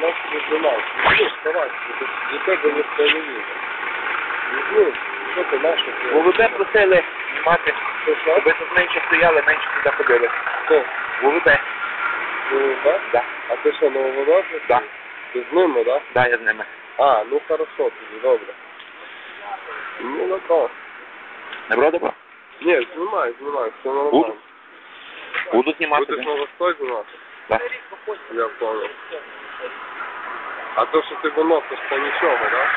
Нас не знімають. Ну, вставай, до не їде. Ну, що ти наше? ВВП просили мати, Що, що? аби тут менше стояли, менше туди ходили. Хто? ВВП, Ну, так? да, А ти що, нововодовник? Да. Ти з ними, так? да, я з ними. А, ну хорошо, тоді, добре. Ну, на то. Добро, добро. Ні, знімай, знімай, все нормально. Буду. Буду знімати. Будеш новостой знімати? Да. Я понял. А то, що ти виносиш, то нічого, так? Да?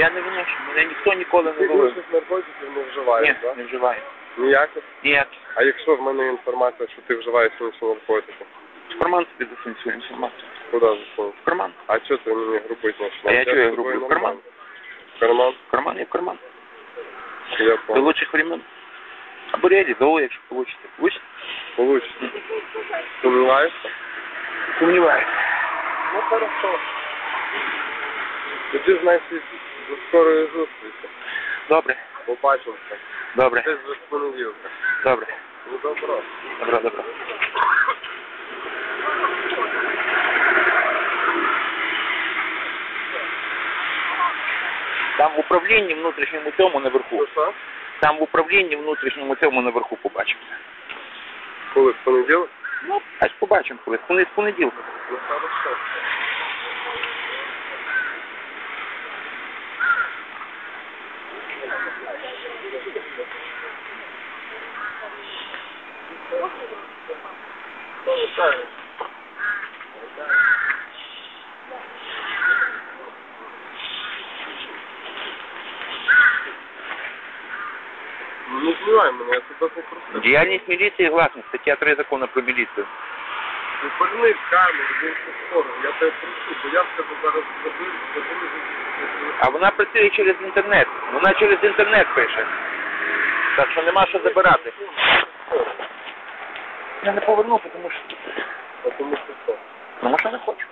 Я не виношу, мене ніхто ніколи не Ти ловив. інших наркотиків не вживаєш, Ні, так? не вживаю. Ніяких? Ніяк. А якщо в мене інформація, що ти вживаєш інші наркотики, В карман собі засунь свою інформацію. куди засунеш? В карман. А чого ти мені грубить починаєш? А я чого я з? В карман? В карман? В карман і в карман. Я До понял. лучших времен. Або реді, до якщо получите. Получите? Получится. Сумніваєшся? Сумніваюся. Ну, хорошо. Тоді, значить, до скорої зустрічі. Добре, Побачимося. добре, Десь з понеділка. добре. Ну, добро. Добро, добро. Там в управлінні внутрішньому цьому наверху. Що? Там в управлінні внутрішньому цьому наверху побачимося. Коли в понеділок? Ну, аж побачимо, коли з понеділка. Thank хорошо. Ну, Не знімай мене, я тебе попросив. Діяльність міліції гласна, стаття 3 закону про міліцію. Не погни в камеру, в іншу сторону. Я тебе прошу, бо я в тебе зараз зробив, зробив. А вона працює через інтернет. Вона через інтернет пише. Так що нема що забирати. Я не поверну, тому що А тому що що? тому що не хочу.